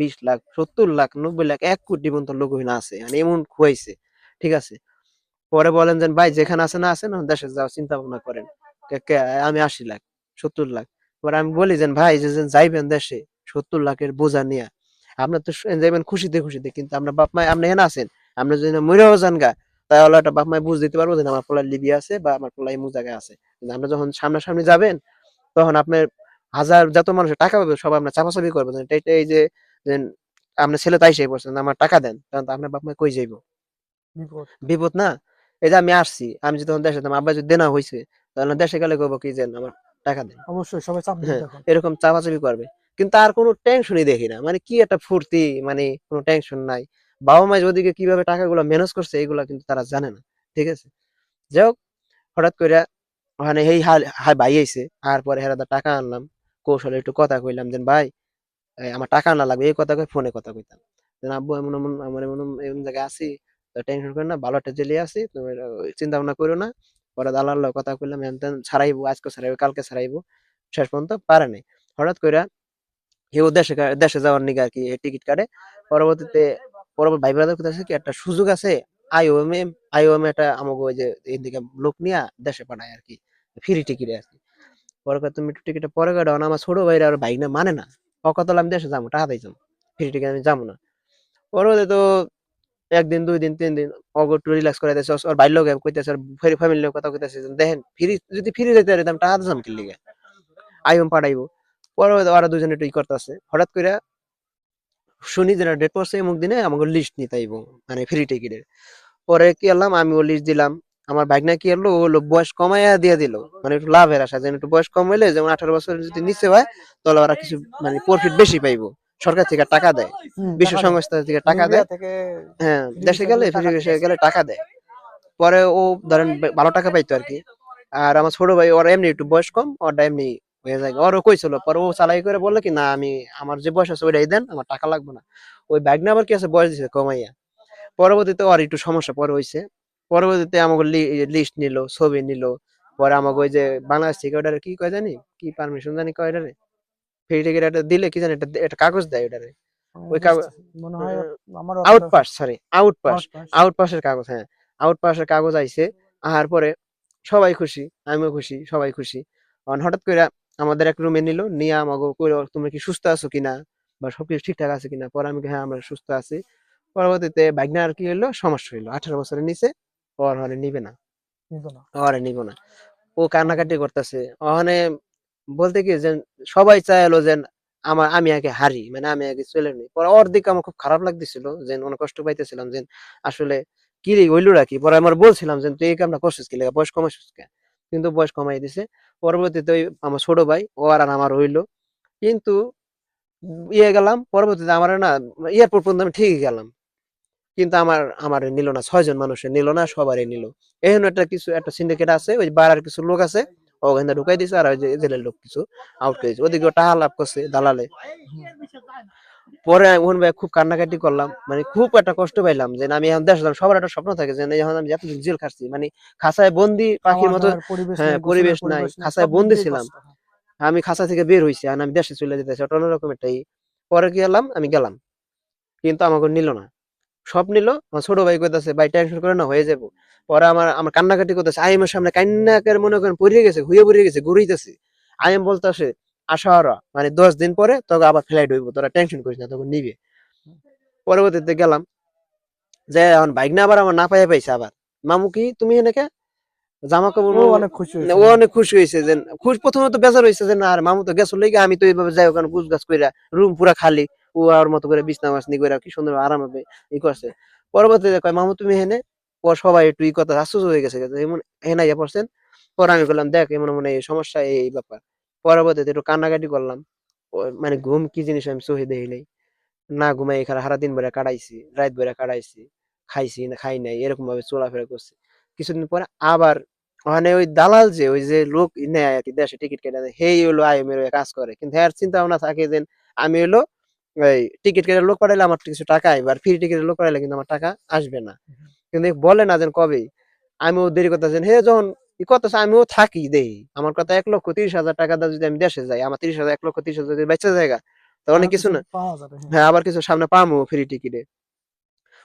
বিশ লাখ, সত্তর লাখ, নব্বই লাখ, এক কোটি পর্যন্ত লোক ওখানে আছে মানে এমন খুয়াইছে, ঠিক আছে? পরে বলেন যে, ভাই, যেখানে আছে না আছে না, দেশে যাও চিন্তা ভাবনা করেন। আমি আশি লাখ, সত্তর লাখ। এবার আমি বলি যে, ভাই, যে যাইবেন দেশে, সত্তর লাখের বোঝা নিয়ে, আপনার তো যাইবেন খুশিতে খুশিতে, কিন্তু আপনার বাপ মা আপনি এখানে আছেন, আপনি যদি মরেও যান গা, তাহলে একটা বাপ মায় বুঝ দিতে পারব যে আমার পোলা লিবিয়া আছে বা আমার পোলা এমন জায়গায় আছে। কিন্তু আপনি যখন সামনাসামনি যাবেন, তখন আপনার হাজার, যত মানুষের টাকা পাবে, সব আপনার চাপাচাপি করবে। এই যে যে আপনার ছেলে তাই সেই আমার টাকা দেন তখন তো আপনার বাপ মা কই যাইবো? বিপদ। না? এই যে আমি আসছি আমি যদি তখন দেশে আব্বা যদি দেনা হয়েছে তাহলে দেশে গেলে কইবো কি যে আমার টাকা দেন। অবশ্যই সবাই চাপ হ্যাঁ, এরকম চাপাচাপি করবে। কিন্তু আর কোনো টেনশনই দেখি না। মানে কি একটা ফুর্তি মানে কোনো টেনশন নাই। বাবা মা ওদিকে কীভাবে টাকাগুলো ম্যানেজ করছে এগুলা কিন্তু তারা জানে না। ঠিক আছে? যাই হোক হঠাৎ করে ওখানে এই হাল হাই ভাই আইছে আর পরে হেরাদা টাকা আনলাম কৌশলে একটু কথা কইলাম যে ভাই আমার টাকা না লাগবে, এই কথা কই ফোনে কথা কইতাম। আব্বু এমন এমন, আমার এমন এমন- জায়গায় আছি টেনশন করে না, ভালো একটা জেলে আছি, তুমি চিন্তা ভাবনা করো না। পরে দালাল কথা কইলাম এন তেন ছাড়াইবো, আজকে ছাড়াইবো, কালকে ছাড়াইবো, শেষ পর্যন্ত পারে নাই। হঠাৎ করে কেউ দেশে দেশে যাওয়ার নিগে আর কি টিকিট কাটে। পরবর্তীতে, পরবর্তী ভাই ব্রাদার কথা কি, একটা সুযোগ আছে আইওএম আইওএম একটা আমাকে ওই যে এইদিকে লোক নিয়ে দেশে পাঠায় আর কি ফ্রি টিকিটে আর কি। পরে তুমি টিকিটটা পরে কাটাও না, আমার ছোট ভাইরা আর বাইক না মানে না। অকতল আমি দেশে যাব, টাকা দিয়েছিলাম ফ্রি টিকিট আমি যাব না। পরে তো একদিন, দুই দিন, তিন দিন অগ একটু রিল্যাক্স করে দিয়েছে, ওর বাইর লোক কইতেছে, ওর ফ্যামিলির লোক কথা কইতেছে দেখেন, ফ্রি, যদি ফ্রি যেতে পারি আমি টাকা দিতাম কি লিগে? আইএম পাঠাইবো। পরে ওরা দুজনে একটু ই করতেছে, হঠাৎ করে শুনি যে ডেট পড়ছে এমুক দিনে আমাকে লিস্ট নিতে মানে ফ্রি টিকিটের পরে কি করলাম, আমি ও লিস্ট দিলাম আমার ভাগনা কি হলো ও হলো বয়স কমাইয়া দিয়ে দিল। মানে একটু লাভের আশা যেন একটু বয়স কম হইলে যেমন আঠারো বছর যদি নিচে হয় তাহলে ওরা কিছু মানে প্রফিট বেশি পাইবো। সরকার থেকে টাকা দেয় বিশ্ব সংস্থা থেকে টাকা দেয়। হ্যাঁ দেশে গেলে ফ্রি দেশে গেলে টাকা দেয়। পরে ও ধরেন ভালো টাকা পাইতো আর কি। আর আমার ছোট ভাই ওর এমনি একটু বয়স কম ওরটা এমনি হয়ে যায়। ওরও কইছিল পরে ও চালাই করে বলল কি না আমি আমার যে বয়স আছে ওইটাই দেন আমার টাকা লাগবে না। ওই ব্যাগ না আবার কি আছে বয়স দিছে কমাইয়া। পরবর্তীতে ওর একটু সমস্যা পরে হইছে। পরবর্তীতে আমাকে লিস্ট নিল ছবি নিল। পরে আমাকে ওই যে বাংলাদেশ থেকে ওটারে কি কয় জানি? কি পারমিশন জানি কয় এটারে ফ্রি টিকিট একটা দিলে কি জানি একটা একটা কাগজ দেয় ওটারে ওই কাগজ- মনে হয় আমার out pass sorry out pass out পাসের কাগজ হ্যাঁ। আউট পাসের কাগজ আইছে আহার পরে সবাই খুশি আমিও খুশি সবাই খুশি। কারণ হঠাৎ করে আমাদের এক রুমে নিল নিয়ে আমাকে কইলো, তুমি কি সুস্থ আছো কিনা? বা সবকিছু ঠিকঠাক আছে কিনা? পরে আমি হ্যাঁ আমরা সুস্থ আছি। পরবর্তীতে ভাগনা আর কি হইল? সমস্যা হইল। আঠারো বছরের নিচে ওর হরে নিবে না। ওরে নিব না। ও কান্নাকাটি করতেছে। ওখানে বলতে কি যে সবাই চাইলো যে আমার আমি আগে হারি মানে আমি আগে চলে নি পরে ওর দিকে আমার খুব খারাপ লাগতেছিল যে অনেক কষ্ট পাইতেছিলাম যে আসলে কি রে হইল রাখি পরে আমার বলছিলাম যে তুই এই কামটা করছিস কি লেগে? বয়স কমাইছিস কে? কিন্তু বয়স কমাই দিছে। পরবর্তীতে ওই আমার ছোট ভাই ও আর আমার হইল। কিন্তু ইয়ে গেলাম পরবর্তীতে আমার না এয়ারপোর্ট পর্যন্ত আমি ঠিকই গেলাম। কিন্তু আমার আমার নিল না ছয়জন মানুষের নিল না সবারই নিল। এখন একটা কিছু একটা সিন্ডিকেট আছে ওই বাড়ার কিছু লোক আছে ওখানে ঢুকাই দিছে আর ওই যে জেলের লোক কিছু আউট করে দিছে। ওদিকে টাকা লাভ করছে দালালে। পরে ওখানে ভাই খুব কান্নাকাটি করলাম মানে খুব একটা কষ্ট পাইলাম যে আমি এখন দেশ সবার একটা স্বপ্ন থাকে যে এখন আমি এতদিন জেল খাচ্ছি মানে খাঁচায় বন্দি পাখির মতো পরিবেশ হ্যাঁ, পরিবেশ নাই, খাঁচায় বন্দি ছিলাম। আমি খাঁচা থেকে বের হইছি আর আমি দেশে চলে যেতেছি ওটা অন্যরকম একটা ই। পরে কি গেলাম আমি গেলাম। কিন্তু আমাকে নিল না। সব নিল। আমার ছোট ভাই কইতাছে ভাই টেনশন করে না হয়ে যাব। পরে আমার আমার কান্নাকাটি করতেছে। আইএমের সামনে কান্নাকের মনে করেন পড়িয়ে গেছে হুইয়ে পড়িয়ে গেছে ঘুরাইতেছে। আইএম বলতেছে আসা ওরা মানে দশ দিন পরে তোকে আবার ফ্লাইট হইব তোরা টেনশন করিস না তখন নিবে। পরবর্তীতে গেলাম। যে এখন বাইক না আবার আমার না পাইয়া পাইছে আবার। মামু কি তুমি এনেকে? জামা কাপড় ও অনেক খুশি ও অনেক খুশি হয়েছে যে খুশ প্রথমত বেজার হয়েছে যে না আর মামু তো গেছো লেগে আমি তো এইভাবে যাই ওখানে গুছ গাছ কইরা রুম পুরা খালি। ও আর মতো করে বিছনা বাসনি কইরা কি সুন্দর আরাম হবে, ই করছে। পরবর্তীতে কয়, মামু, তুমি হেনে? পর সবাই একটু ই কথা আশ্চর্য হয়ে গেছে। এমন হেনা ইয়া পড়ছেন? পরে আমি বললাম, দেখ এমন মনে এই সমস্যা, এই ব্যাপার। পরবর্তীতে একটু কান্নাকাটি করলাম। মানে ঘুম কি জিনিস আমি চোখে দেখি নাই। না ঘুমাই এখানে সারা দিন ভরে কাটাইছি, রাত ভরে কাটাইছি, খাইছি না, খাই নাই এরকম ভাবে চলাফেরা করছি। কিছুদিন পরে আবার ওখানে ওই দালাল যে, ওই যে লোক নেয় আর কি, দেশে টিকিট কেটে দেয় সেই হলো আইএমের কাজ করে। কিন্তু এর চিন্তা ভাবনা থাকে যে, আমি হলো ওই টিকিট কেটে লোক পাঠাইলে আমার কিছু টাকা আর ফ্রি টিকিটের লোক পাঠাইলে কিন্তু আমার টাকা আসবে না। কিন্তু বলে না যেন কবে আমিও দেরি করতেছেন হে যখন আমিও থাকি দেই। আমার কথা এক লক্ষ তিরিশ হাজার টাকা যদি আমি দেশে যাই আমার তিরিশ হাজার এক লক্ষ তিরিশ হাজার যদি বেঁচে জায়গা তো অনেক কিছু না। হ্যাঁ। হ্যাঁ আবার কিছু সামনে পামু ফ্রি টিকিটে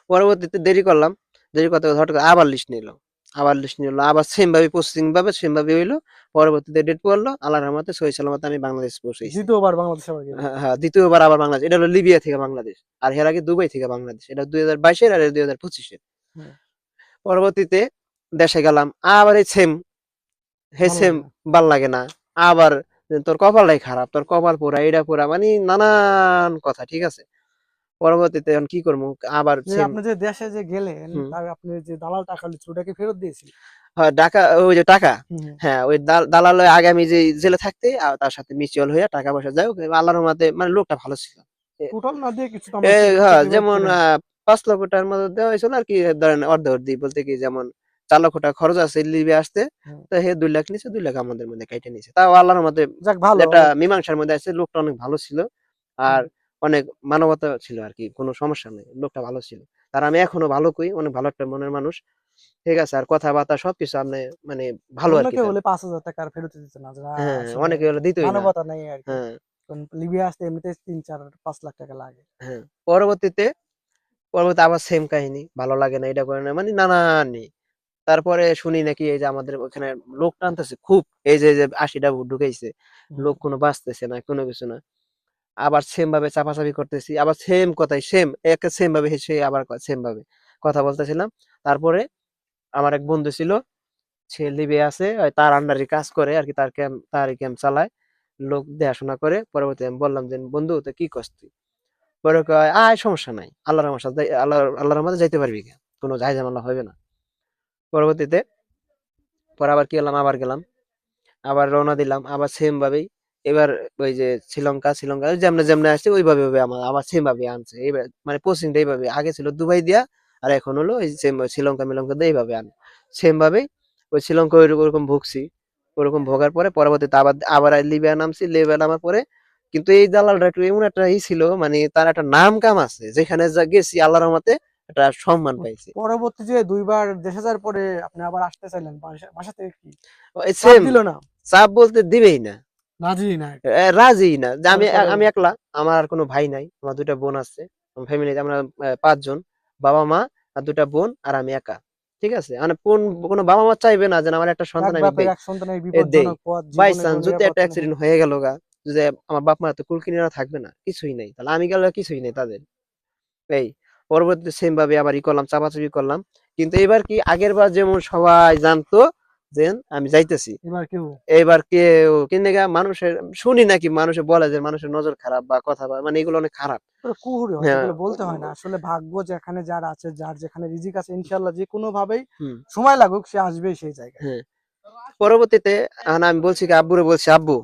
পরবর্তীতে দেরি করলাম দেরি করতে হঠাৎ আবার লিস্ট নিল আবার লিস্ট নিল আবার সেম ভাবে প্রসেসিং ভাবে সেম ভাবে হইল। পরবর্তীতে ডেট পড়ল আল্লাহ রহমতে সহি সালামতে আমি বাংলাদেশ পৌঁছেছি। দ্বিতীয়বার বাংলাদেশে আবার হ্যাঁ হ্যাঁ দ্বিতীয়বার আবার বাংলাদেশ। এটা হলো লিবিয়া থেকে বাংলাদেশ। আর এর আগে দুবাই থেকে বাংলাদেশ। এটা দুই হাজার বাইশের আর দুই হাজার পঁচিশের। পরবর্তীতে দেশে গেলাম। আবার এই সেম হে সেম ভালো লাগে না। আবার তোর কপালটাই খারাপ তোর কপাল পোড়া এটা পোড়া মানে নানান কথা ঠিক আছে? পরবর্তীতে এখন কি করব? আবার আপনি যে দেশে যে গেলেন। তার আপনি যে দালাল টাকা ওটাকে ফেরত দিয়েছিল টাকা ওই যে টাকা। হ্যাঁ ওই দাল- দালালয় আগে আমি যে জেলে থাকতে আর তার সাথে মিউচুয়াল হয়ে টাকা পয়সা যাই হোক আল্লাহর মানে লোকটা ভালো ছিল। টোটাল না দিয়ে কিছু তো এ, আমরা হ্যাঁ যেমন পাঁচ লক্ষ টাকার মতো দেওয়া হয়েছিল আর কি ধরেন অর্ধ অর্ধি বলতে কি যেমন চার লক্ষ টাকা খরচ আছে লিবে আসতে তো হে দুই লাখ নিছে দুই লাখ আমাদের মধ্যে কেটে নিছে। তাও আল্লাহর ভালো যেটা মীমাংসার মধ্যে আছে লোকটা অনেক ভালো ছিল। আর অনেক মানবতা ছিল আর কি কোনো সমস্যা নেই লোকটা ভালো ছিল। তার আমি এখনও ভালো কই অনেক ভালো একটা মনের মানুষ। ঠিক আছে আর কথাবার্তা সবকিছু আপনি মানে ভালো আর কি। হলে পাঁচ হাজার টাকা আর ফেরত দিতে না হ্যাঁ অনেকে হলো দিতই না। মানবতা নেই আর কি। হ্যাঁ। লিবিয়া আসতে এমনিতে তিন চার পাঁচ লাখ টাকা লাগে। হ্যাঁ পরবর্তীতে পরবর্তী আবার সেম কাহিনী ভালো লাগে না এটা করে না মানে নানানি তারপরে শুনি নাকি এই যে আমাদের ওখানে লোক টানতেছে খুব এই যে আশিটা ভোট ঢুকাইছে লোক কোনো বাঁচতেছে না কোনো কিছু না। আবার সেম ভাবে চাপাচাপি করতেছি, আবার সেম কথাই সেম এক সেম ভাবে সে আবার সেম ভাবে কথা বলতেছিলাম। তারপরে আমার এক বন্ধু ছিল, সে লিবে আছে তার আন্ডারে কাজ করে, আর কি তার ক্যাম্প তার ক্যাম্প চালায়। লোক দেখাশোনা করে পরবর্তী আমি বললাম যে, বন্ধু, তো কি করছ তুই? পরে কয়, আয়, সমস্যা নাই, আল্লাহর আমার সাথে আল্লাহ আল্লাহর মধ্যে যাইতে পারবি কে? কোনো ঝাই ঝামেলা হবে না। পরবর্তীতে, পরে আবার কি গেলাম আবার গেলাম, আবার রওনা দিলাম, আবার সেম ভাবেই এবার ওই যে শ্রীলঙ্কা শ্রীলঙ্কা যেমনে যেমনে আসছে ওইভাবে ভাবে আমার আবার সেম ভাবে আনছে। এবার মানে পোস্টিংটা এইভাবে আগে ছিল দুবাই দিয়া আর এখন হলো ওই সেম শ্রীলঙ্কা মিলঙ্কা দিয়ে এইভাবে আন। সেম ভাবেই ওই শ্রীলঙ্কা ওই ওরকম ভুগছি। ওরকম ভোগার পরে পরবর্তীতে আবার আবার লিবিয়া নামছি লিবিয়া নামার পরে কিন্তু এই দালালটা একটু এমন একটা ই ছিল মানে তার একটা নাম কাম আছে যেখানে যা গেছি আল্লাহর রহমতে একটা সম্মান পাইছি। পরবর্তী যে দুইবার দেশে যাওয়ার পরে আপনি আবার আসতে চাইলেন বাসা থেকে কি? চাপ সেম দিল না? চাপ বলতে দিবেই না। রাজি না আমি আমি একলা আমার আর কোনো ভাই নাই আমার দুইটা বোন আছে ফ্যামিলিতে আমরা পাঁচজন বাবা মা আর দুটা বোন আর আমি একা ঠিক আছে? মানে কোন কোনো বাবা মা চাইবে না যে আমার একটা সন্তান আমি দেই। বাই চান্স যদি একটা অ্যাক্সিডেন্ট হয়ে গেল গা যে আমার বাপ মা তো কুলকিনারা থাকবে না কিছুই নাই। তাহলে আমি গেলে কিছুই নেই তাদের। এই পরবর্তীতে সেম ভাবে আবার ই করলাম চাপাচাপি করলাম। কিন্তু এবার কি আগের বার যেমন সবাই জানতো যে আমি যাইতেছি। এবার কেউ কেউ কিন্তু মানুষের শুনি নাকি মানুষে বলে যে মানুষের নজর খারাপ বা কথা বা- মানে এগুলো অনেক খারাপ। হয় হ্যাঁ। বলতে হয় না। আসলে ভাগ্য যেখানে যার আছে যার যেখানে রিজিক আছে ইনশাল্লাহ যে কোনো ভাবেই সময় লাগুক সে আসবেই সেই জায়গায়। পরবর্তীতে এখন আমি বলছি কি আব্বুরে বলছি আব্বু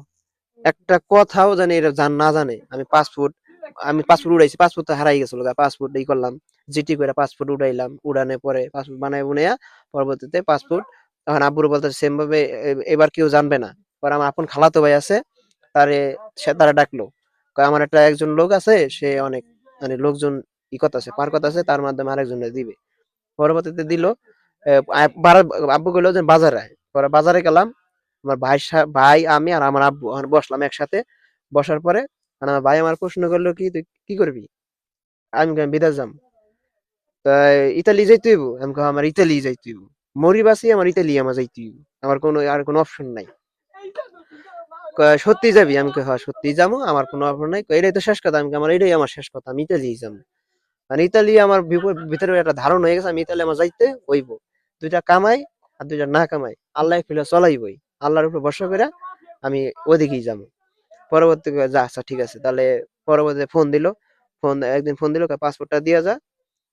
একটা কথাও জানি এটা জান না জানে। আমি পাসপোর্ট আমি পাসপোর্ট উড়াইছি পাসপোর্ট তো হারাই গেছিল পাসপোর্ট ই করলাম। জিটি করে পাসপোর্ট উড়াইলাম উড়ানে পরে পাসপোর্ট বানাই বুনাইয়া পরবর্তীতে পাসপোর্ট তখন আব্বুরে বলতে সেম ভাবে এবার কেউ জানবে না। পরে আমার আপন খালাতো ভাই আছে, তারে, সে, তারা ডাকলো। আমার একটা একজন লোক আছে, সে অনেক মানে লোকজন ই আছে পার আছে তার মাধ্যমে আরেকজনে দিবে। পরবর্তীতে দিল আব্বু গেলো যে, বাজারে। পরে বাজারে গেলাম, আমার ভাই ভাই, আমি আর আমার আব্বু বসলাম একসাথে। বসার পরে মানে আমার ভাই আমার প্রশ্ন করল, কি, তুই কি করবি? আমি বিদেশ যাম। তাই ইতালি যাইতে হইব? আমি আমার ইতালি যাই যাইতে হইব মরি বাসি আমার ইতালি আমার হইব। আমার কোনো, আর কোনো অপশন নাই। সত্যি যাবি? আমি হ্যাঁ সত্যি যাব, আমার কোনো অপশন নাই। এটাই তো শেষ কথা। আমি আমার এটাই আমার শেষ কথা, আমি ইতালি যাব। মানে ইতালি আমার ভিতরে একটা ধারণা হয়ে গেছে, আমি ইতালি আমার যাইতে হইব। দুইটা কামাই আর দুইটা না কামাই। আল্লাহ ফিরে চলাইবই। আল্লাহর উপর ভরসা করে আমি ওদিকেই যাব। পরবর্তী যা আচ্ছা ঠিক আছে। তাহলে পরবর্তীতে ফোন দিল। ফোন একদিন ফোন দিল পাসপোর্টটা দিয়ে যা।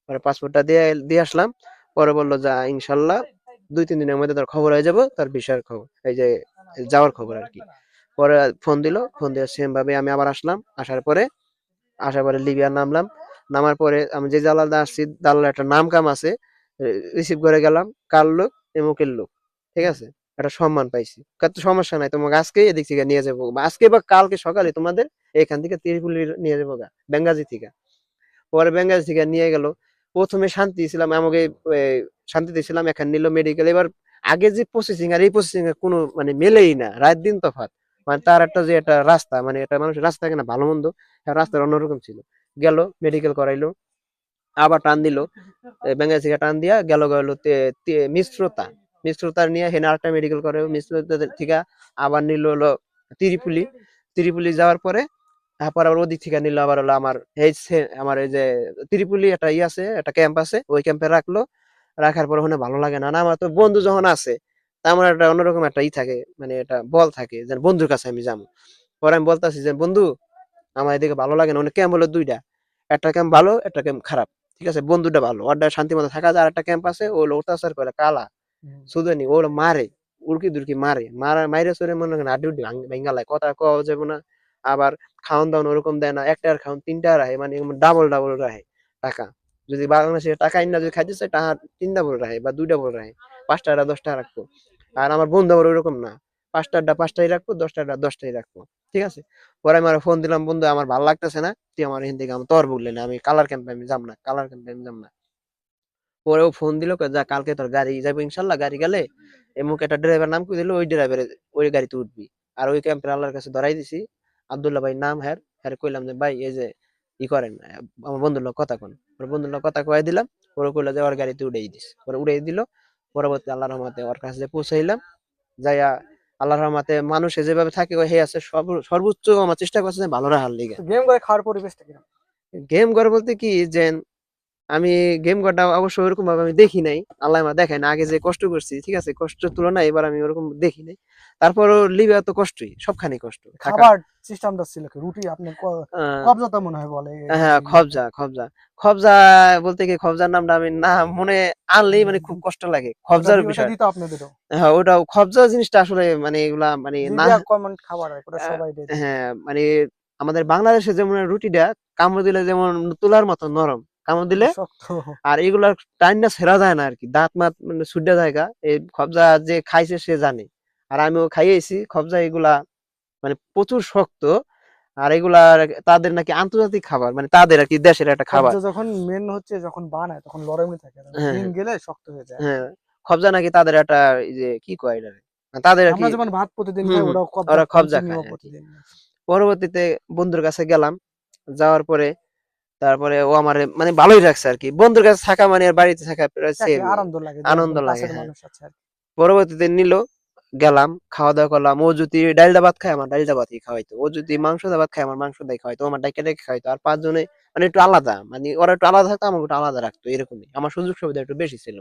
পরে পাসপোর্টটা দিয়ে দিয়ে আসলাম। পরে বলল যা, ইনশাল্লাহ দুই, তিন দিনের মধ্যে তোর খবর হয়ে যাব, তার বিষয়ের খবর, এই যে যাওয়ার খবর আর কি। পরে ফোন দিল ফোন দিয়ে সেম ভাবে আমি আবার আসলাম, আসার পরে আসার পরে লিবিয়া নামলাম, নামার পরে আমি যে দালাল আসছি দালাল একটা নাম কাম আছে রিসিভ করে গেলাম, কার লোক? এমুকের লোক, ঠিক আছে? একটা সম্মান পাইছি। কত সমস্যা নাই, তোমাকে আজকে এদিক থেকে নিয়ে যাব, আজকে বা কালকে সকালে তোমাদের এখান থেকে তিরপুলি নিয়ে যাব গা, বেঙ্গাজি থেকে। পরে বেঙ্গাজি থেকে নিয়ে গেল প্রথমে শান্তি ছিলাম আমাকে এ, শান্তিতে ছিলাম এখানে নিল মেডিকেল এবার আগে যে প্রসেসিং আর এই প্রসেসিং এর কোনো মানে মেলেই না রাত দিন তফাত মানে তার একটা যে একটা রাস্তা মানে একটা মানুষের রাস্তা থাকে না ভালো মন্দ তার রাস্তার অন্যরকম ছিল। গেল মেডিকেল করাইলো আবার টান দিল বেঙ্গাল থেকে টান দিয়া গেল গেল মিশ্রতা। মিশ্রতা নিয়ে হেনে আরেকটা মেডিকেল করে মিশ্রতা থেকে আবার নিল হলো তিরিপুলি। তিরিপুলি যাওয়ার পরে তারপর আবার ওদিক থেকে নিল আবার হলো আমার এই আমার এই যে তিরিপুলি একটা ই আছে একটা ক্যাম্প আছে ওই ক্যাম্পে রাখল। রাখার পর ওখানে ভালো লাগে না। না আমার তো বন্ধু যখন আছে আমার একটা অন্যরকম একটা ই থাকে মানে একটা বল থাকে যে বন্ধুর কাছে আমি যাব। পরে আমি বলতেছি যে বন্ধু আমার এদিকে ভালো লাগে না। অনেক ক্যাম্প হলো দুইটা। একটা ক্যাম্প ভালো একটা ক্যাম্প খারাপ। ঠিক আছে? বন্ধুটা ভালো। ওটা শান্তি মতো থাকা যায়। আর একটা ক্যাম্প আছে ও অত্যাচার করে কালা। সুদানি ও হলো মারে। উড়কি দুরকি মারে। মারা মাইরে সরে মনে করেন আড্ডি উড্ডি ভেঙ্গা লাগে। কথা কওয়া যাবে না। আবার খাওয়ান দাওয়ান ওরকম দেয় না, একটা খাওয়ান, তিনটা রাখে মানে ডাবল ডাবল রাখে টাকা। যদি বাংলাদেশে টাকা ইন্না যদি খাইতে চায় টাকা তিন ডাবল রাখে বা দুই ডাবল রাখে পাঁচটা টাকা দশ টাকা রাখব। আর আমার বন্ধু আবার ওইরকম না পাঁচটাটা পাঁচটাই রাখব দশটাটা দশটাই রাখব, ঠিক আছে? পরে আমি ফোন দিলাম, বন্ধু, আমার ভালো লাগতেছে না, তুই আমার এখান থেকে আমার তোর না, আমি কালার ক্যাম্পে আমি যাম না কালার ক্যাম্পে আমি যাম না। পরে ও ফোন দিল যা, কালকে তোর গাড়ি যাব ইনশাল্লাহ, গাড়ি গেলে এমুক একটা ড্রাইভার নাম কই দিল, ওই ড্রাইভারে ওই গাড়িতে উঠবি। আর ওই ক্যাম্পের আল্লাহর কাছে ধরাই দিছি আব্দুল্লাহ ভাই নাম হ্যার। হ্যার কইলাম যে ভাই এই যে ই করেন আমার বন্ধুর লোক কথা কোন। ওর বন্ধুর লোক কথা কয়ে দিলাম ওরা কইলো যে ওর গাড়িতে উড়াই দিস। ওরা উড়াই দিল। পরবর্তী আল্লাহ রহমাতে ওর কাছে যে পৌঁছাইলাম যাইয়া আল্লাহ রহমাতে মানুষে যেভাবে থাকে ওই হে আছে সর্ব- সর্বোচ্চ আমার চেষ্টা করছে যে ভালো রাখার লিগে। গেম করে খাওয়ার পরিবেশটা কীরকম? গেম করে বলতে কি যে আমি গেম ঘরটা অবশ্য ওরকম ভাবে আমি দেখি নাই। আল্লাহ আমার দেখায় না আগে যে কষ্ট করছি ঠিক আছে? কষ্টের তুলনায় এবার আমি ওরকম দেখি নাই। তারপরও লিবিয়া তো কষ্টই সবখানে কষ্ট। খাবার সিস্টেমটা ছিল কি? রুটি আপনি কবজা তো মনে হয় বলে। হ্যাঁ খবজা খবজা। খবজা বলতে কি খবজার নামটা আমি না মনে আনলেই মানে খুব কষ্ট লাগে। খবজার বিষয়। দিত আপনাদেরও। হ্যাঁ ওটা খবজা জিনিসটা আসলে মানে এগুলা মানে না কমন খাবার আর ওটা সবাই হ্যাঁ মানে আমাদের বাংলাদেশে যেমন রুটিটা কামড় দিলে যেমন তুলার মতো নরম। কামড় দিলে আর এগুলার টাইমটা সেরা যায় না আর কি দাঁত মাত মানে সুডা জায়গা এই খবজা যে খাইছে সে জানে। আর আমিও খাইয়েছি খবজা এগুলা মানে প্রচুর শক্ত। আর এগুলা তাদের নাকি আন্তর্জাতিক খাবার মানে তাদের আর কি দেশের একটা খাবার। যখন মেন হচ্ছে যখন বানায় তখন লরমই থাকে হ্যাঁ। দিন গেলে শক্ত হয়ে যায়। হ্যাঁ খবজা নাকি তাদের একটা এই যে কি কয় এটা তাদের আর কি আমরা যেমন ভাত প্রতিদিন খাই ওরা continue খায় প্রতিদিন। পরবর্তীতে বন্ধুর কাছে গেলাম যাওয়ার পরে তারপরে ও আমার মানে ভালোই রাখছে আর কি বন্ধুর কাছে থাকা মানে আর বাড়িতে থাকা। আনন্দ লাগে আনন্দ লাগে, কাছের হ্যাঁ। পরবর্তীতে নিল গেলাম খাওয়া দাওয়া করলাম। ও যদি ডালদা ভাত খায় আমার ডালদা ভাতই খাওয়াইতো। ও যদি মাংস ভাত খায় আমার মাংস দাই খাওয়াইতো। আমার ডাইকে ডাইকে খাওয়াইতো। আর পাঁচ পাঁচজনে মানে একটু আলাদা মানে ওরা একটু আলাদা থাকতো আমাকে একটু আলাদা রাখতো এরকমই। আমার সুযোগ সুবিধা একটু বেশি ছিল।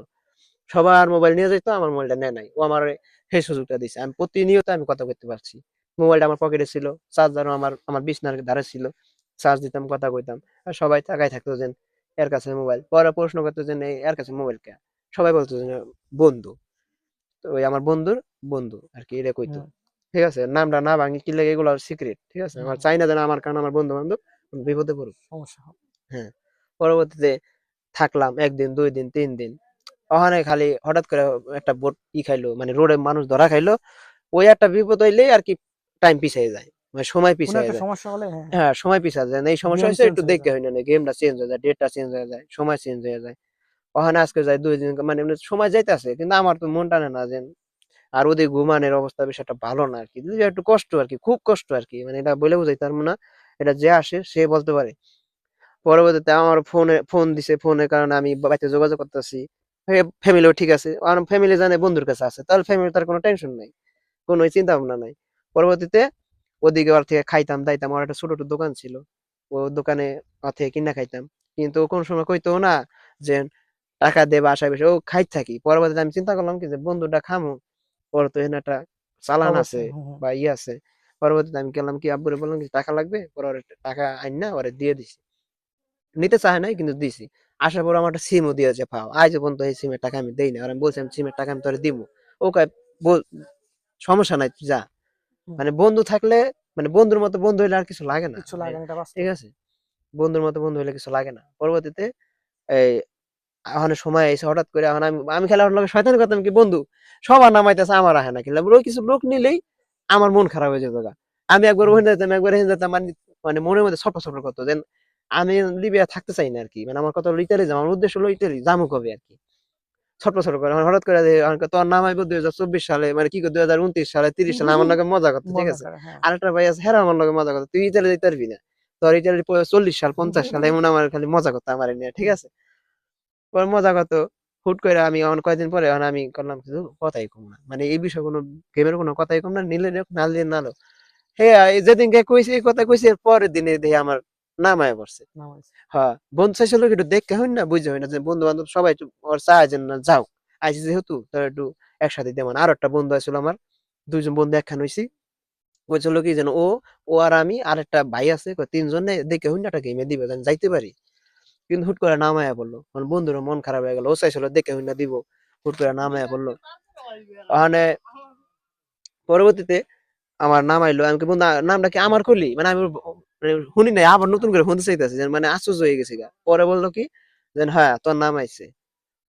সবার মোবাইল নিয়ে যেত আমার মোবাইলটা নেয় নাই। ও আমার সেই সুযোগটা দিছে। আমি প্রতিনিয়ত আমি কথা করতে পারছি। মোবাইলটা আমার পকেটে ছিল। চার্জারও আমার আমার বিছনার ধারে ছিল। চার্জ দিতাম কথা কইতাম। আর সবাই তাকাই থাকতো যে এর কাছে মোবাইল পরে প্রশ্ন করতো যে "এই এর কাছে মোবাইল কে? সবাই বলতো যে বন্ধু। তো ওই আমার বন্ধুর বন্ধু আর কি এটা কইতো। ঠিক আছে নামটা না ভাঙি কি লাগে এগুলো সিক্রেট ঠিক আছে? আমার চাই না যেন আমার কারণ আমার বন্ধু বান্ধব বিপদে পড়ুক। সমস্যা হবে। পরবর্তীতে থাকলাম একদিন দুই দিন তিন দিন। ওখানে খালি হঠাৎ করে একটা বোট ই খাইলো মানে রোডে মানুষ ধরা খাইলো। ওই একটা বিপদ হইলেই আর কি টাইম পিছিয়ে যায়। মানে সময় কোনো পিছিয়ে যায়। সমস্যা হলে হ্যাঁ হ্যাঁ। সময় পিছিয়ে যায়। এই সমস্যা হয়েছে একটু দেখতে হয় না গেমটা চেঞ্জ হয়ে যায় ডেটটা চেঞ্জ হয়ে যায় সময় চেঞ্জ হয়ে যায়। ওখানে আজকে যায় দুই দিন মানে সময় যাইতেছে কিন্তু আমার তো মন টানে না যে আর ওদের ঘুমানোর অবস্থা বেশ একটা ভালো না আর কি। একটু কষ্ট আর কি খুব কষ্ট আর কি মানে এটা বলে বোঝাইতে পারব না এটা যে আসে সে বলতে পারে। পরবর্তীতে আমার ফোনে ফোন দিছে ফোনের কারণে আমি বাড়িতে যোগাযোগ করতেছি। ফ্যামিলিও ঠিক আছে আর ফ্যামিলি জানে বন্ধুর কাছে আছে তাহলে ফ্যামিলি তার কোনো টেনশন নাই কোনো চিন্তা ভাবনা নাই। পরবর্তীতে ওদিকে ওর থেকে খাইতাম দাইতাম আমার একটা ছোট ছোট দোকান ছিল। ও দোকানে ওর থেকে কিনা খাইতাম। কিন্তু কোন সময় কইতো না যে টাকা দে বাসায় বসে ও খাইত থাকি। পরবর্তীতে আমি চিন্তা করলাম কি যে বন্ধুটা খামু ওর তো এখানে একটা চালান আছে হুম, হুম। বা ইয়ে আছে। পরবর্তীতে আমি গেলাম কি আব্বুরে বললাম কি টাকা লাগবে? পরে ওরে টাকা আইন না ওরে দিয়ে দিছি। নিতে চায় নাই কিন্তু দিছি। আসার পর আমার একটা সিমও দিয়েছে পাও আজ পর্যন্ত এই সিমের টাকা আমি দেই না আর আমি বলছিলাম সিমের টাকা আমি তোরে দিব ও কয় বল- সমস্যা নাই যা। মানে বন্ধু থাকলে মানে বন্ধুর মতো বন্ধু হইলে আর কিছু লাগে না। কিছু লাগে না ঠিক আছে? বন্ধুর মতো বন্ধু হইলে কিছু লাগে না। পরবর্তীতে এই এখন সময় এসে হঠাৎ করে এখন আমি আমি খেলা লোক শয়তানি করতাম কি বন্ধু? সবার নামাইতেছে আমার আহে না খেলা। ওই কিছু লোক নিলেই আমার মন খারাপ হয়ে যেত আমি একবার ওখানে যেতাম একবার এখানে যেতাম মানে মানে মনের মধ্যে ছট ছট করতো। দেন আমি লিবিয়া থাকতে চাই না আর কি। মানে আমার কথা হলো ইতালি আমার উদ্দেশ্য হলো ইতালি যামু কবে আর কি। ছোট ছোট করে। হঠাৎ করে তোর নাম আইব দুই হাজার চব্বিশ সালে মানে কি দুই হাজার উনত্রিশ সালে তিরিশ সালে আমার লগে মজা করতে ঠিক আছে? হ্যাঁ। আরেকটা ভাই আছে হেরা আমার লগে মজা করতে। তুই ইতালি যাইতে পারবি না। তোর ইতালি চল্লিশ সাল পঞ্চাশ সালে এমন আমার খালি মজা করতে আমার নিয়ে ঠিক আছে? পরে মজা কত হুট করে আমি অন কয়েকদিন পরে আমি করলাম কিছু কথাই কম না। মানে এই বিষয়ে কোনো গেমের কোনো কথাই কম না নিলে না নিলে নালো। হে যেদিনকে কইছে এই কথা কইছে এর পরের দিনে দেখি আমার নামায় পড়ছে। হ্যাঁ বন্ধু চাইছিল একটু দেখতে না বুঝতে হয় না যে বন্ধু বান্ধব সবাই ওর চায় যে না যাও। আইসি যেহেতু তোর একটু একসাথে দেবো আর একটা বন্ধু আমার দুইজন বন্ধু একখান হইছি। বলছিল কি যেন ও ও আর আমি আর একটা ভাই আছে তিনজনে দেখে হই না একটা গেমে দিবে যাইতে পারি। কিন্তু হুট করে নামায়া বলল মানে বন্ধুর মন খারাপ হয়ে গেল। ও চাইছিল দেখে হই না দিব। হুট করে নামায়া বলল ওখানে পরবর্তীতে আমার নাম আইলো আমি বন্ধু নামটা কি আমার করলি? মানে আমি মানে শুনি নাই আবার নতুন করে শুনতে চাইতেছি মানে আশ্চর্য হয়ে গেছি গা। পরে বলল কি যে হ্যাঁ তোর নাম আইছে।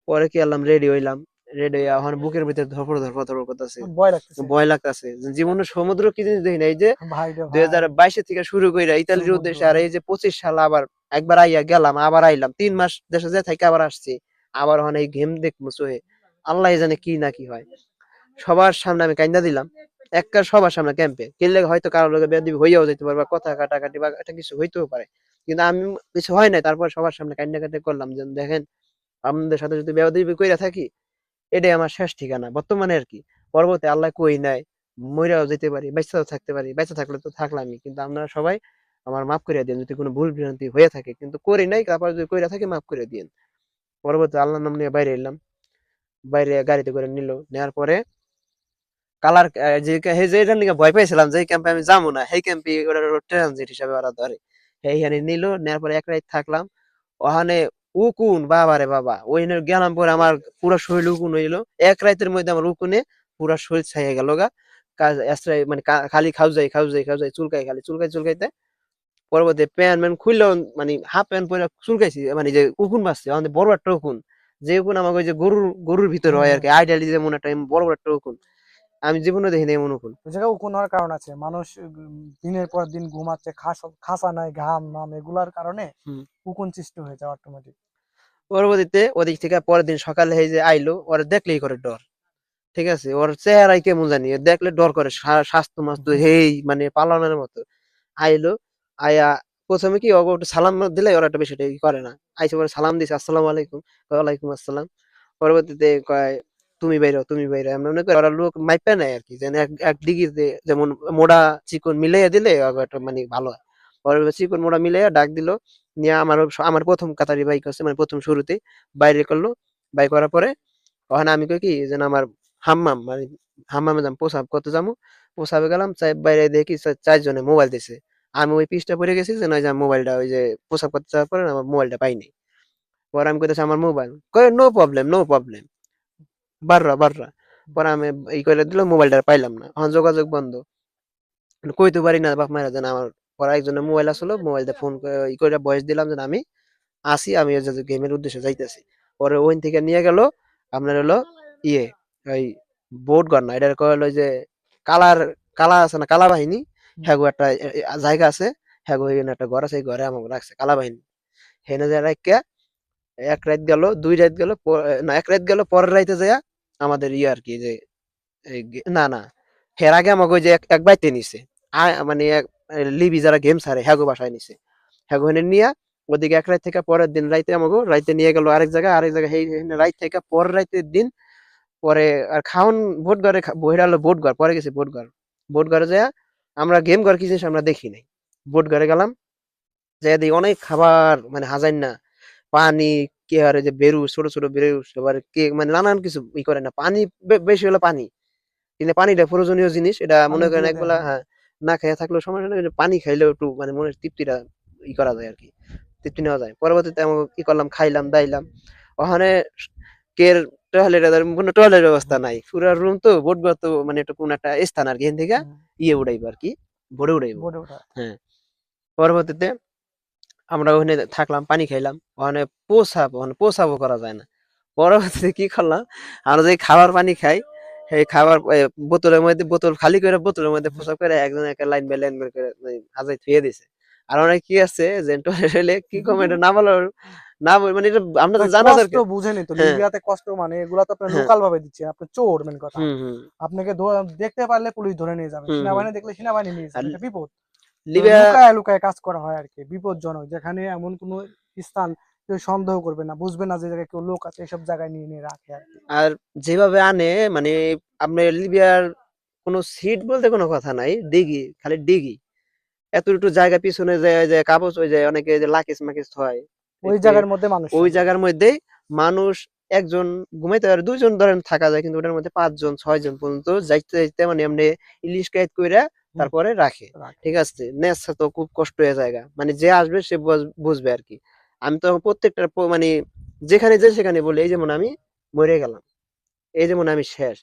পরে কি আনলাম রেডি হইলাম। রেডি হইয়া এখন বুকের ভিতরে ধরপড় ধরপড় ধরপড় করতেছে। ভয় লাগতেছে। জীবনে সমুদ্র কি জিনিস দেখি না এই যে দুই হাজার বাইশে থেকে শুরু করে ইতালির উদ্দেশ্যে আর এই যে পঁচিশ সাল আবার একবার আইয়া গেলাম আবার আইলাম তিন মাস দেশে যে থেকে আবার আসছি। আবার ওখানে এই গেম দেখব সোহে আল্লাহ জানে কি না কি হয়। সবার সামনে আমি কাইন্দা দিলাম। একটা সবার সামনে ক্যাম্পে কিনলে হয়তো কারোর লোকে বেদিবি হইয়াও যেতে পারে বা কথা কাটাকাটি বা একটা কিছু হইতেও পারে। কিন্তু আমি কিছু হয় নাই, তারপর সবার সামনে কান্না কাটে করলাম যে, দেখেন আপনাদের সাথে যদি বেয়াদবি কইরা থাকি? এটাই আমার শেষ ঠিকানা। বর্তমানে আর কি, পরবর্তী আল্লাহ কই নাই, মইরাও যেতে পারি বেঁচেও থাকতে পারি, বেঁচে থাকলে তো থাকলামই। কিন্তু আপনারা সবাই আমার মাফ করিয়া দিন যদি কোনো ভুল ভ্রান্তি হয়ে থাকে। কিন্তু করি নাই, তারপর যদি কইরা থাকে, মাফ করে দিন পরবর্তী আল্লাহর নাম নিয়ে বাইরে এলাম। বাইরে গাড়িতে করে নিল নেওয়ার পরে কালার যে ভয় পাইছিলাম যে ক্যাম্পে আমি যাব না, সেই ক্যাম্পে ওরা ট্রানজিট হিসাবে ওরা ধরে। এইখানে নিল নেওয়ার পরে এক রাত থাকলাম। ওখানে উকুন, বাবা রে বাবা, ওইখানে গেলাম পরে আমার পুরো শরীর উকুন হইল। এক রাতের মধ্যে আমার উকুনে পুরো শরীর ছাইয়া গেল গা। কাজ মানে খালি খাও যাই খাও যাই খাও যাই চুলকাই, খালি চুলকাই, চুলকাইতে। পরবর্তী প্যান্ট ম্যান খুললেও মানে হাফ প্যান্ট পরে চুলকাইছি মানে যে উকুন বাঁচছে, আমাদের বড় একটা উকুন। যে উকুন আমাকে ওই যে গরুর গরুর ভিতরে হয় আর কি আইডিয়ালি যেমন একটা বড় বড় একটা উকুন। আমি জীবনে দেখিনি এমন উকুন ওই জায়গায় উকুন হওয়ার কারণ আছে। মানুষ দিনের পর দিন ঘুমাচ্ছে খাসা নাই ঘাম নাম এগুলার কারণে। উকুন সৃষ্টি হয়ে যায় অটোমেটিক পরবর্তীতে ওদিক থেকে পরের দিন সকালে এই যে আইলো ওরা দেখলেই করে ডর। ঠিক আছে? ওর চেহারাই কেমন জানি? দেখলে ডর করে স্বাস্থ্য মাস্ত হেই মানে পালনের মতো। আইলো আয়া প্রথমে কি ওকে সালাম দিলে ওরা একটা বেশি করে না। আইসে পরে সালাম দিছে আসসালামু আলাইকুম। ওয়ালাইকুম আসসালাম। পরবর্তীতে কয় তুমি বাইরো তুমি বাইরো এমন মনে করে ওরা লোক মাইপে নেয় আর কি যেন এক ডিগ্রিতে যেমন মোড়া চিকন মিলাইয়া দিলে মানে ভালো হয়। পরে চিকন মোড়া মিলাইয়া ডাক দিল, নিয়ে আমার আমার প্রথম কাতারি বাইক আছে মানে প্রথম শুরুতে, বাইরে করল। বাইক করার পরে ওখানে আমি কই কি, যেন আমার হাম্মাম মানে হাম্মামে যাম, প্রসাব করতে যাব প্রসাবে গেলাম বাইরে দেখি চারজনে মোবাইল দিছে। আমি ওই পিসটা পড়ে গেছি যে নয় যে মোবাইলটা, ওই যে প্রসাব করতে যাওয়ার পরে আমার মোবাইলটা পাইনি পরে আমি কইতেছি, আমার মোবাইল? কয়ে নো প্রবলেম নো প্রবলেম বাররা বাররা পরে আমি এই করে দিল মোবাইলটা পাইলাম না। এখন যোগাযোগ বন্ধ। কইতে পারি না বাপ মায়েরা যেন আমার পরে একজনের মোবাইল আসলো মোবাইলটা ফোন ই করে বয়স দিলাম যে আমি আসি আমি গেমের উদ্দেশ্যে যাইতেছি। পরে ওইন থেকে নিয়ে গেল আপনার হলো ইয়ে ওই বোট ঘর না এটা কয় হলো যে কালার কালা আছে না কালা বাহিনী? হ্যাগো একটা জায়গা আছে। হ্যাগো একটা ঘর আছে এই ঘরে আমাকে রাখছে কালা বাহিনী। হেনে যায় রাখিয়া এক রাত গেল দুই রাত গেল না এক রাত গেল পরের রাইতে যায় আমাদের ইয়ে আর কি যে না না, হের আগে আমাকে যে এক- বাইতে নিছে। মানে লিবি যারা গেম সারে হ্যাগো বাসায় নিছে। হ্যাগো হেনে নিয়া ওদিকে এক রাত থেকে পরের দিন রাইতে আমাকে রাইতে নিয়ে গেল আরেক জায়গায় আরেক জায়গায় সেই রাইত থেকে পর রাইতের দিন পরে আর খাওন বোট ঘরে বহিরা হলো বোট ঘর, পরে গেছে বোট ঘর। বোট ঘরে যায় আমরা গেম ঘর কি জিনিস আমরা দেখি নাই। বোট ঘরে গেলাম যাই অনেক খাবার মানে হাজার না, পানি কে আর যে বেরু ছোট ছোট বেরু আবার কে মানে নানান কিছু ই করে না পানি বেশি হলো পানি। কিন্তু পানিটা প্রয়োজনীয় জিনিস এটা মনে করেন একবেলা হ্যাঁ না খেয়ে থাকলেও সমস্যা নেই পানি খাইলেও একটু মানে মনের তৃপ্তিটা ই করা যায় আর কি তৃপ্তি নেওয়া যায়। পরবর্তীতে আমি কি করলাম খাইলাম দাইলাম। ওখানে কের টয়লেট কোনো টয়লেট ব্যবস্থা নাই পুরো রুম তো বোট তো মানে একটু কোন একটা স্থান আর কি এখান থেকে ইয়ে উড়াইবো আর কি ভরে উড়াইবো। বোর্ডে ওঠা পরবর্তীতে আমরা ওখানে থাকলাম পানি খাইলাম ওখানে পোষাব ওখানে পোষাবও করা যায় না। পরবর্তীতে কি করলাম আমরা যে খাবার পানি খাই সেই খাবার বোতলের মধ্যে বোতল খালি করে বোতলের মধ্যে পোষাব করে একজন একটা লাইন বাই লাইন করে হাজাই থুয়ে দিছে। আর অনেক কি আছে যে টয়লেট হলে কি কম এটা না বলার না বল- মানে এটা আমরা তো জানা দরকার বুঝেনি তো হ্যাঁ। লিবিয়াতে কষ্ট মানে এগুলা তো আপনি হ্যাঁ। লোকাল ভাবে দিচ্ছেন আপনি চোর মেন কথা। আপনাকে দেখতে পারলে পুলিশ ধরে নিয়ে যাবে সেনাবাহিনী দেখলে সেনাবাহিনী নিয়ে যাবে বিপদ। লুকায় লুকায় কাজ করা হয় আর কি বিপজ্জনক যেখানে এমন কোনো স্থান কেউ সন্দেহ করবে না বুঝবে না যে জায়গায় কেউ লোক আছে এসব জায়গায় নিয়ে নিয়ে রাখে আর কি আর যেভাবে আনে মানে আপনার লিবিয়ার কোনো সিট বলতে কোনো কথা নাই ডিগি খালি ডিগি এত একটু জায়গা পিছনে যে কাগজ হয়ে যায় অনেকে যে লাকিস মাকিস হয় ওই জায়গার মধ্যে মানুষ ওই জায়গার মধ্যে মানুষ একজন ঘুমাইতে পারে দুইজন ধরেন থাকা যায় কিন্তু ওটার মধ্যে পাঁচজন ছয়জন পর্যন্ত যাইতে যাইতে মানে এমনি ইলিশ কাইত কইরা তারপরে রাখে। ঠিক আছে? নেশা তো খুব কষ্ট হয়ে জায়গা মানে যে আসবে সে বুঝ- বুঝবে আর কি আমি তো প্রত্যেকটা মানে যেখানে যে সেখানে বলি এই যেমন আমি মরে গেলাম এই যেমন আমি শেষ।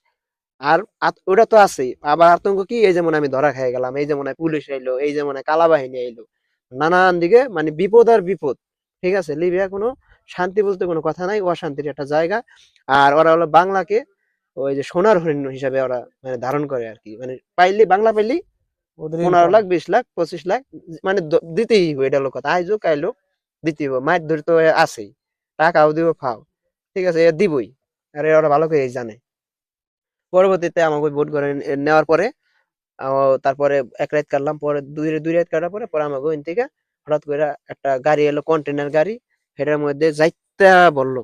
আর ওটা তো আছেই। আবার আতঙ্ক কি? এই যেমন আমি ধরা খেয়ে গেলাম এই যেমন পুলিশ আইলো এই যেমন কালা বাহিনী আইলো। নানান দিকে মানে বিপদ আর বিপদ। ঠিক আছে? লিবিয়া কোনো শান্তি বলতে কোনো কথা নাই অশান্তির একটা জায়গা। আর ওরা হলো বাংলাকে ওই যে সোনার হরিণ হিসাবে ওরা মানে ধারণ করে আর কি মানে পাইলি বাংলা পাইলি পনেরো লাখ বিশ লাখ পঁচিশ লাখ মানে দিতেই হইব এটা লোক আইজো কাইলো দিতে হইব। মায়ের ধরে তো আছেই। টাকাও দিব ফাও। ঠিক আছে এ দিবই। আর এ ওরা ভালো করে জানে। পরবর্তীতে আমাকে ভোট করে নেওয়ার পরে তারপরে এক রাত কাটলাম পরে দুই দুই রাত কাটার পরে পরে আমাকে ওইন থেকে হঠাৎ করে একটা গাড়ি এলো কন্টেনার গাড়ি। সেটার মধ্যে যাইতে বলল।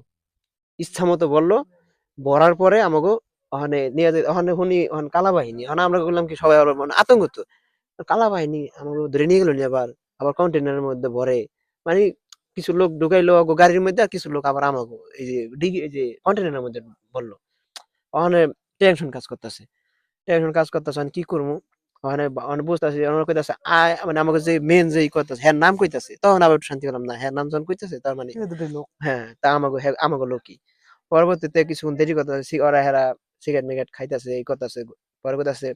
ইচ্ছা মতো বলল। ভরার পরে আমাকে ওখানে নিয়ে ওখানে শুনি ওখানে কালা বাহিনী ওখানে আমরা বললাম কি সবাই মানে আতঙ্ক তো কালা বাহিনী আমাকে ধরে নিয়ে গেল আবার আবার কন্টেনারের মধ্যে ভরে। মানে কিছু লোক ঢুকাইলো গাড়ির মধ্যে আর কিছু লোক আবার আমাকে এই যে ডিগি এই যে কন্টেনারের মধ্যে বলল। ওখানে টেনশন কাজ করতেছে। টেনশন কাজ করতেছে আমি কি করব? ওখানে বুঝতেছি ওনারা কইতাছে আয় মানে আমাকে যে মেন যে কইতাছে হ্যাঁ নাম কইতাছে তখন আবার একটু শান্তি পেলাম না। হ্যাঁ নাম যখন কইতাছে তার মানে হ্যাঁ তা আমাকে হ্যাঁ আমাকে লোকই। পরবর্তীতে কিছুক্ষণ দেরি করতেছে ওরা হেরা সিগারেট মিগারেট খাইতেছে এই করতেছে পরে কইতাছে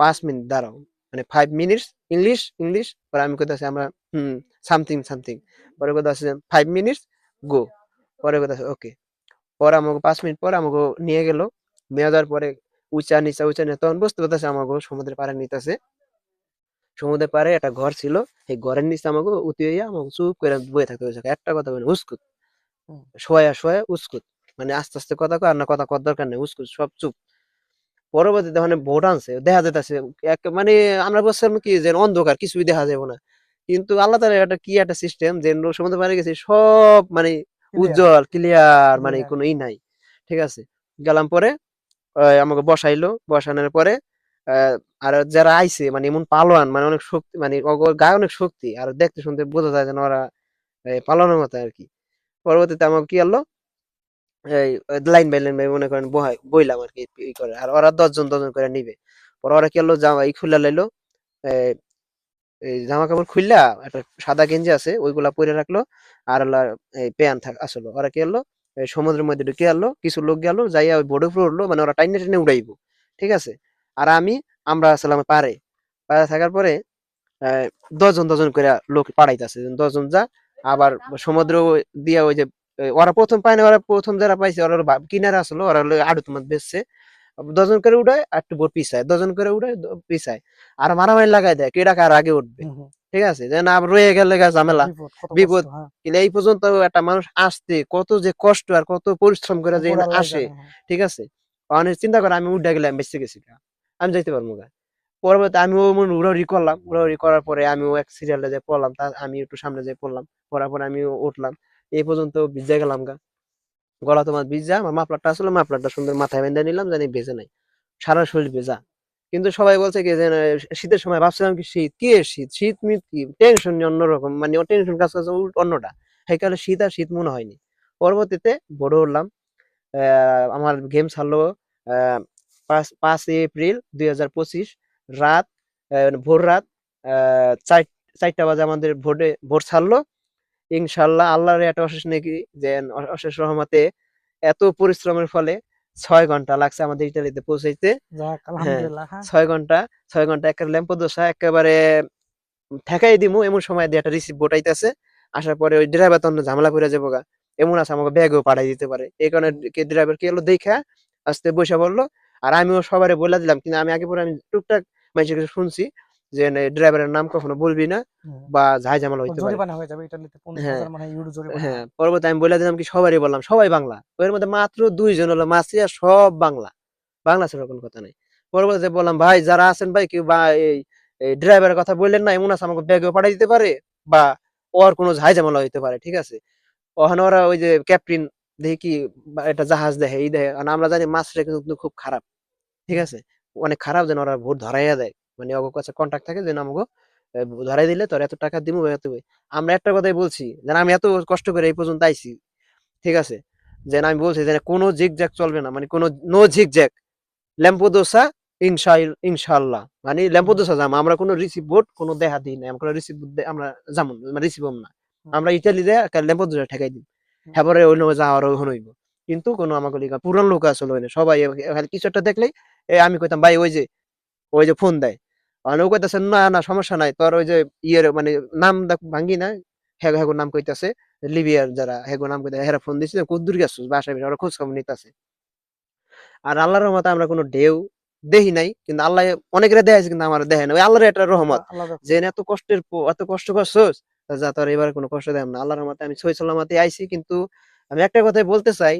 পাঁচ মিনিট দাঁড়াও। মানে ফাইভ মিনিটস ইংলিশ ইংলিশ পরে আমি কইতাছি আমরা হুম সামথিং সামথিং পরে কইতাছে ফাইভ মিনিটস গো পরে কইতাছে ওকে পরে আমাকে পাঁচ মিনিট পরে আমাকে নিয়ে গেল। নিয়ে যাওয়ার পরে উঁচা নিচা উঁচা নিচা তখন বুঝতে পারতেছে আমাকে সমুদ্রের পাড়ে নিতেছে। সমুদ্রের পাড়ে একটা ঘর ছিল। এই ঘরের নিচে আমাকে উতি হইয়া আমাকে চুপ করে বয়ে থাকতে হয়েছে একটা কথা বলে উস্কুত। শোয়া শোয়া উস্কুত। মানে আস্তে আস্তে কথা কয় আর না কথা কর দরকার নেই উস্কুত সব চুপ। পরবর্তীতে মানে ভোট আনছে দেখা যেতেছে মানে আমরা বলছিলাম কি যে অন্ধকার কিছুই দেখা যাবে না। কিন্তু আল্লাহ তাআলা একটা কি একটা সিস্টেম যে সমুদ্র পাড়ে গেছে সব মানে উজ্জ্বল ক্লিয়ার মানে কোনো ই নাই। ঠিক আছে? গেলাম পরে আমাকে বসাইলো বসানোর পরে আহ, আর যারা আইছে মানে এমন পালোয়ান মানে অনেক শক্তি মানে গায়ে অনেক শক্তি আর দেখতে শুনতে বোঝা যায় যেন ওরা পালানোর মতো আর কি। পরবর্তীতে আমাকে কি আনলো? লাইন বাই লাইন বাই মনে করেন বইলাম আর কি ই করে, আর ওরা দশজন দশজন করে নিবে। পরে ওরা কি আনলো জামা ই খুলে লাইলো জামা কাপড় খুললা একটা সাদা গেঞ্জি আছে, ওইগুলা পরে রাখল, আর হলো এই প্যান্ট থাক আসলো। ওরা কি হলো সমুদ্রের মধ্যে ঢুকে আনলো, কিছু লোক গেলো, যাইয়া ওই বোর্ডে উপরে উঠল মানে ওরা টাইনে টাইনে উড়াইবো, ঠিক আছে? আর আমি, আমরা আসলাম পারে পারে থাকার পরে দশজন দশজন করে লোক পাড়াইতেছে, দশজন যা, আবার সমুদ্র দিয়া ওই যে ওরা প্রথম পায় না ওরা প্রথম যারা পাইছে ওরা কিনারে আসলো ওরা আড়ু তোমার বেচছে। দশজন করে উঠায় আর একটু পিছায় দশজন করে উঠায় দ- পিছায় আর মারামারি লাগাই দেয় কেডা কার আগে উঠবে। ঠিক আছে? যে না রয়ে গেলে ঝামেলা বিপদ হ্যাঁ। কিন্তু এই পর্যন্ত একটা মানুষ আসতে কত যে কষ্ট আর কত পরিশ্রম করে যে আসে হ্যাঁ। ঠিক আছে? অনেক চিন্তা করে আমি উঠে গেলাম বেঁচে গেছি আমি যাইতে পারব গা। পরবর্তী আমি ও মনে উড়াউড়ি করলাম উড়াউড়ি করার পরে আমি ও এক সিরিয়ালে যে পড়লাম তা আমি একটু সামনে যে পড়লাম পড়ার পরে আমি উঠলাম। এই পর্যন্ত ভিজে গেলাম গা। গলা তোমার ভিজা আমার মাফলারটা আসলে মাফলারটা সুন্দর মাথায় বেঁধে নিলাম জানি ভেজে নাই। সারা শরীর ভেজা। কিন্তু সবাই বলছে কি যে শীতের সময় ভাবছিলাম কি শীত? কি শীত? শীত মিত কি? টেনশন অন্যরকম মানে টেনশন কাজ করছে অন্যটা। সেই কারণে শীত আর শীত মনে হয়নি। পরবর্তীতে বড় হলাম আমার গেম ছাড়লো আহ, পাঁচ এপ্রিল দুই হাজার পঁচিশ রাত ভোর রাত চারটা বাজে আমাদের ভোটে ভোট ছাড়লো। ইনশাল্লাহ আল্লাহর একটা অশেষ নাকি যে অশেষ রহমতে এত পরিশ্রমের ফলে ছয় ঘণ্টা লাগছে আমাদের ইটালিতে পৌঁছাইতে। আলহামদুলিল্লাহ হ্যাঁ। ছয় ঘণ্টা ছয় ঘণ্টা একেবারে ল্যাম্প দোষা একেবারে ঠেকাই দিমু এমন সময় দিয়ে একটা রিসিভ বোটাইতেছে। আসার পরে ওই ড্রাইভার তো ঝামেলা করে যাব গা। এমন আছে আমাকে ব্যাগও পাঠাই দিতে পারে। এই কারণে কে ড্রাইভার কি হলো দেখা আসতে বসে বলল। আর আমিও সবারে বলে দিলাম কিন্তু আমি আগে পরে আমি টুকটাক মানুষের কাছে শুনছি যে ড্রাইভারের নাম কখনো বলবি না বা ঝাই ঝামেলা হইতে পারে। হয়ে হ্যাঁ। পরবর্তী আমি বলে দিলাম কি সবারই বললাম সবাই বাংলা। ওর মধ্যে মাত্র দুইজন হলো মাসি আর সব বাংলা। বাংলা ছাড়া কোনো কথা নেই। পরবর্তীতে বললাম ভাই যারা আছেন ভাই কেউ বা এই ড্রাইভারের কথা বললেন না এমন আছে আমাকে ব্যাগেও পাঠিয়ে দিতে পারে বা ওর কোনো ঝাই ঝামেলা হইতে পারে ঠিক আছে? ওখানে ওরা ওই যে ক্যাপ্টেন দেখি কি এটা জাহাজ দেখে এই দেখে আমরা জানি মাছটা কিন্তু খুব খারাপ ঠিক আছে? অনেক খারাপ যেন ওরা ভোট ধরাইয়া দেয়। মানে ওর কাছে কন্ট্যাক্ট থাকে যেন আমাকে ধরাই দিলে তোর এত টাকা দিব এত আমরা একটা কথাই বলছি যেন আমি এত কষ্ট করে এই পর্যন্ত আইছি ঠিক আছে? যেন আমি বলছি যে কোনো জিগ জ্যাক চলবে না মানে কোনো নো জিগ জ্যাক ল্যাম্পোদোসা ইনশাল ইনশাল্লাহ মানে ল্যাম্পোদোসা যাম আমরা কোনো রিসিভ বোর্ড কোনো দেখা দিই না আমরা রিসিভ আমরা যাম রিসিভ না আমরা ইটালিতে ল্যাম্পোদোসা ঠেকাই দিই হ্যাঁ পরে অন্য যাওয়ার হইব কিন্তু কোনো আমাকে পুরান লোক আসলে সবাই কিছু একটা দেখলেই এ আমি কইতাম ভাই ওই যে ওই যে ফোন দেয়। আর ও কইতাছে না না সমস্যা নাই। তোর ওই যে ইয়ের মানে নাম দেখ ভাঙ্গি না নাম কইতাছে লিবিয়ার যারা নাম কইতে হেরা ফোন দিছে কুদ্দুর গেছিস বাসায় বের ওরা খোঁজ খবর নিতেছে। আর আল্লাহর রহমতে আমরা কোনো ঢেউ দেখি নাই কিন্তু আল্লাহ অনেকের দেখাইছে কিন্তু আমার দেখে না ওই আল্লাহর একটা রহমত। যে এত কষ্টের এত কষ্ট করছোস যা তোর এবার কোনো কষ্ট দেয় না আল্লাহর রহমতে আমি সই সালামতে আইছি কিন্তু আমি একটা কথাই বলতে চাই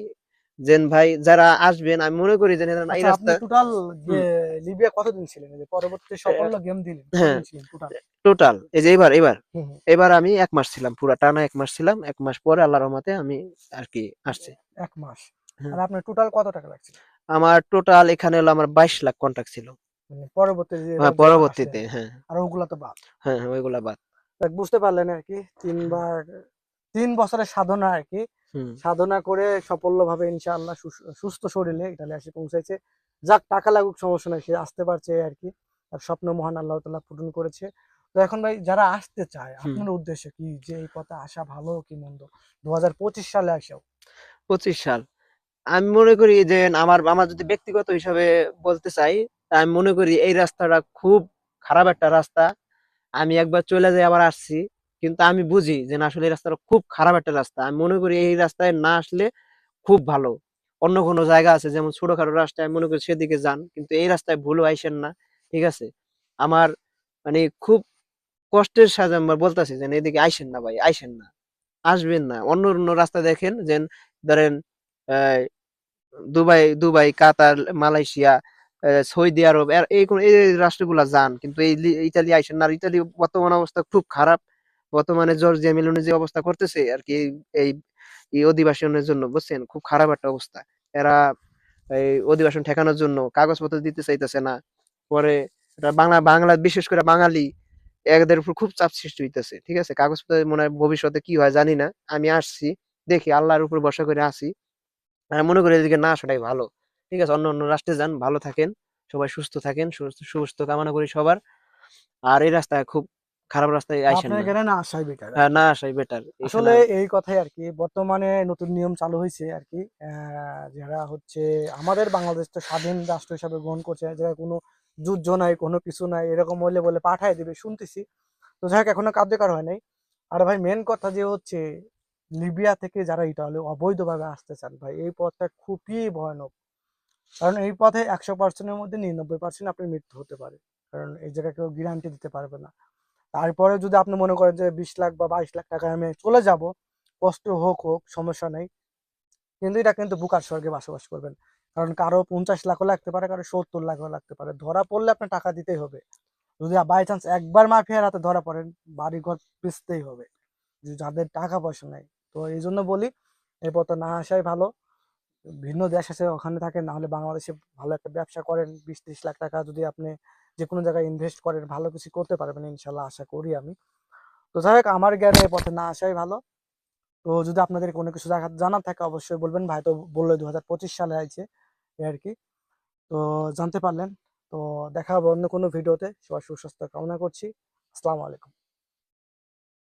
যে ভাই যারা আসবেন আমি মনে করি যে এরা এই লিবিয়া কতদিন ছিলেন? এই যে পরবর্তী সাফল্য গেম দিলেন। হ্যাঁ। কতদিন ছিলেন টোটাল টোটাল এই যে এবার এবার এবার আমি এক মাস ছিলাম পুরা টানা এক মাস ছিলাম এক মাস পরে আল্লাহর রহমতে আমি আর কি আসছি। এক মাস। হ্যাঁ। আর আপনার টোটাল কত টাকা লাগছিল? আমার টোটাল এখানে হলো আমার বাইশ লাখ কন্ট্রাক্ট ছিল। মানে পরবর্তী যে হ্যাঁ পরবর্তীতে হ্যাঁ। আর ওগুলা তো বাদ। হ্যাঁ হ্যাঁ ওইগুলা বাদ। বুঝতে পারলেন আর কি তিনবার তিন বছরের সাধনা আর কি। সাধনা করে সাফল্যভাবে ইনশাআল্লাহ সুস- সুস্থ শরীরে ইটালি এসে পৌঁছেছে। যাক টাকা লাগুক সমস্যা নাই সে আসতে পারছে আর কি। তার স্বপ্ন মহান আল্লাহ তাআলা পূরণ করেছে। তো এখন ভাই যারা আসতে চায় আপনার উদ্দেশ্য কি যে এই পথে আসা ভালো কি মন্দ? দু সালে আসেও পঁচিশ সাল। আমি মনে করি যে আমার আমার যদি ব্যক্তিগত হিসাবে বলতে চাই তা আমি মনে করি এই রাস্তাটা খুব খারাপ একটা রাস্তা। আমি একবার চলে যাই আবার আসছি। কিন্তু আমি বুঝি যে না আসলে এই রাস্তাটা খুব খারাপ একটা রাস্তা। আমি মনে করি এই রাস্তায় না আসলে খুব ভালো। অন্য কোনো জায়গা আছে, যেমন ছোটখাটো রাস্তায় মনে করি সেদিকে যান, কিন্তু এই রাস্তায় ভুলও আইসেন না, ঠিক আছে? আমার মানে খুব কষ্টের সাথে আমরা বলতেছি যে এদিকে আইসেন না ভাই, আইসেন না, আসবেন না। অন্য অন্য রাস্তা দেখেন যে ধরেন Dubai Dubai, Qatar, Malaysia Saudi Arab এই এই রাষ্ট্রগুলা যান, কিন্তু এই ইতালি আইসেন না। ইতালি বর্তমান অবস্থা খুব খারাপ। বর্তমানে জর্জিয়া, মেলোনি যে অবস্থা করতেছে, আর কি এই- এই অধিবাসনের জন্য, বুঝছেন? খুব খারাপ একটা অবস্থা। এরা এই অধিবাসন ঠেকানোর জন্য কাগজপত্র দিতে চাইতেছে না। পরে এটা বাংলা বাংলা, বিশেষ করে বাঙালি, এদের উপর খুব চাপ সৃষ্টি হইতেছে, ঠিক আছে? কাগজপত্র মনে হয় ভবিষ্যতে কি হয় জানি না। আমি আসছি, দেখি আল্লাহর উপর ভরসা করে আসি। আমি মনে করি এদিকে না আসাটাই ভালো, ঠিক আছে? অন্য অন্য রাষ্ট্রে যান, ভালো থাকেন, সবাই সুস্থ থাকেন, সুস্থ সুস্থ কামনা করি সবার। আর এই রাস্তায় খুব খারাপ রাস্তায় আপনার না। এখানে না আসাই বেটার হ্যাঁ, না আসাই বেটার আসলে এই কথাই আর কি বর্তমানে নতুন নিয়ম চালু হয়েছে আর কি যারা হচ্ছে আমাদের বাংলাদেশ তো স্বাধীন রাষ্ট্র হিসাবে গ্রহণ করছে যারা কোনো যুদ্ধ নাই কোনো কিছু নাই এরকম হইলে বলে পাঠায় দিবে শুনতেছি। তো যাই হোক এখনও কার্যকর হয় নাই। আর ভাই মেন কথা যে হচ্ছে লিবিয়া থেকে যারা ইটালি অবৈধভাবে আসতে চান ভাই এই পথটা খুবই ভয়ানক। কারণ এই পথে একশো পার্সেন্টের মধ্যে নিরানব্বই পার্সেন্ট আপনার মৃত্যু হতে পারে। কারণ এই জায়গায় কেউ গ্যারান্টি দিতে পারবে না। তারপরে যদি আপনি মনে করেন যে বিশ লাখ বা বাইশ লাখ টাকা আমি চলে যাব, কষ্ট হোক হোক, সমস্যা নেই। কিন্তু এটা কিন্তু বুকার স্বর্গে বসবাস করবেন। কারণ কারও পঞ্চাশ লাখও লাগতে পারে, কারও সত্তর লাখও লাগতে পারে। ধরা পড়লে আপনার টাকা দিতেই হবে। যদি বাই চান্স একবার মাফিয়ার হাতে ধরা পড়েন বাড়ি ঘর বেচতেই হবে যাদের টাকা পয়সা নাই। তো এই জন্য বলি এই পথে না আসাই ভালো। ভিন্ন দেশ আছে, ওখানে থাকেন না হলে বাংলাদেশে ভালো একটা ব্যবসা করেন। বিশ ত্রিশ লাখ টাকা যদি আপনি যে কোনো জায়গায় ইনভেস্ট করেন, ভালো কিছু করতে পারবেন ইনশাল্লাহ আশা করি আমি। তো যাই হোক, আমার জ্ঞানে এই পথে না আসাই ভালো। তো যদি আপনাদের কোনো কিছু জানা থাকে অবশ্যই বলবেন। ভাই তো বলল দু হাজার পঁচিশ সালে আইছে এই আর কি। তো জানতে পারলেন। তো দেখা হবে অন্য কোনো ভিডিওতে সবাই সুস্বাস্থ্য কামনা করছি। আসসালামু আলাইকুম।